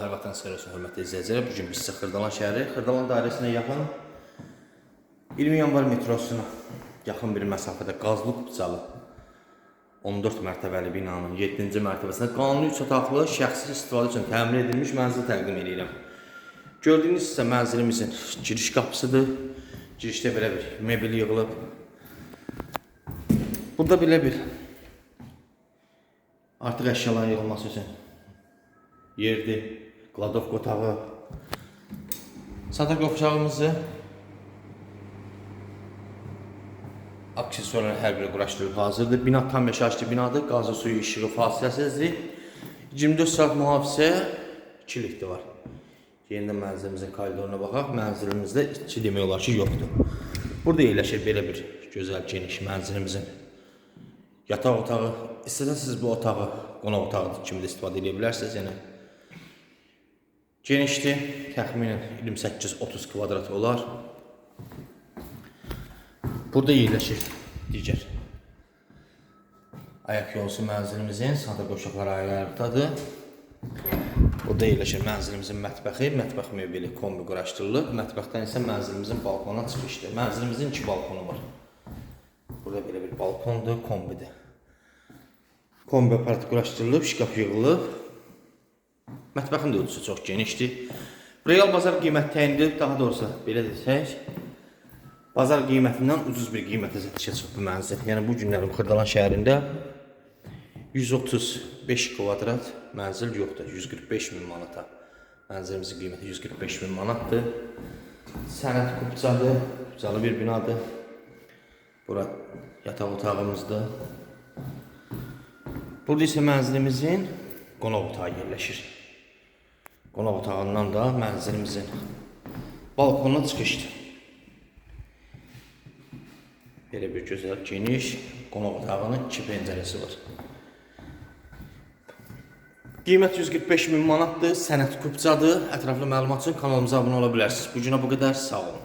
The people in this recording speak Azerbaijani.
hər vaxtdan xeyir olsun, hörmətli izləyicilər. Bu gün biz sizə Xırdalan şəhəri, Xırdalan dairəsinə yaxın 20 yanvar metrosuna yaxın bir məsafədə Qazlı Qubcalı 14 mərtəbəli binanın 7-ci mərtəbəsində qanuni 3 otaqlı şəxsi istifadə üçün təmir edilmiş mənzil təqdim edirəm. Gördüyünüz isə mənzilimizin giriş qapısıdır. Girişdə belə bir mebel yığılıb. Burada belə bir artıq əşyaların yığılması üçün yerdir, kladovka otağı. Satak oxşağımızı aksesuarların hər biri quraşdırılıb hazırdır. Bina tam yaşayışlı binadır. Qazı suyu işığı fasiləsizdir. 24 saat mühafizə 2 liftə var. Yenidən mənzilimizin koridoruna baxaq. Mənzilimizdə içi demək olar ki, yoxdur. Burada yerləşir belə bir gözəl geniş mənzilimizin yataq otağı. İstəsəniz bu otağı qonaq otağı kimi də istifadə edə bilərsiniz. Yəni genişdir. Təxminən 28-30 kvadrat olar. Burada yerləşir digər ayaq yolusu mənzilimizin sadə qoşaqlar ayaqlardadır. Burada yerləşir mənzilimizin mətbəxi, mətbəx mebeli kombi quraşdırılıb. Mətbəxdən isə mənzilimizin balkona çıxışdır. Mənzilimizin iki balkonu var. Burada belə bir balkondur, kombidir. Kombi aparatı quraşdırılıb, şkaf yığılıb. Mətbəxin də ölçüsü çox genişdir. Real bazar qiymət təyin edilib, daha doğrusu belə desək, bazar qiymətindən ucuz bir qiymətə satışa çıxıb bu mənzil. Yəni bu günlərin Xırdalan şəhərində 135 kvadrat mənzil yoxdur. 145 min manata. Mənzilimizin qiyməti 145 min manatdır. Sənət Qubcalı, Qubcalı bir binadır. Bura yataq otağımızdır. Burada isə mənzilimizin qonaq otağı yerləşir. Qonaq otağından da mənzilimizin balkonuna çıxışdır. Belə bir gözəl geniş qonaq otağının iki pəncərəsi var. Qiymət 145 min manatdır, sənət kubcadır. Ətraflı məlumat üçün kanalımıza abunə ola bilərsiniz. Bu günə bu qədər, sağ olun.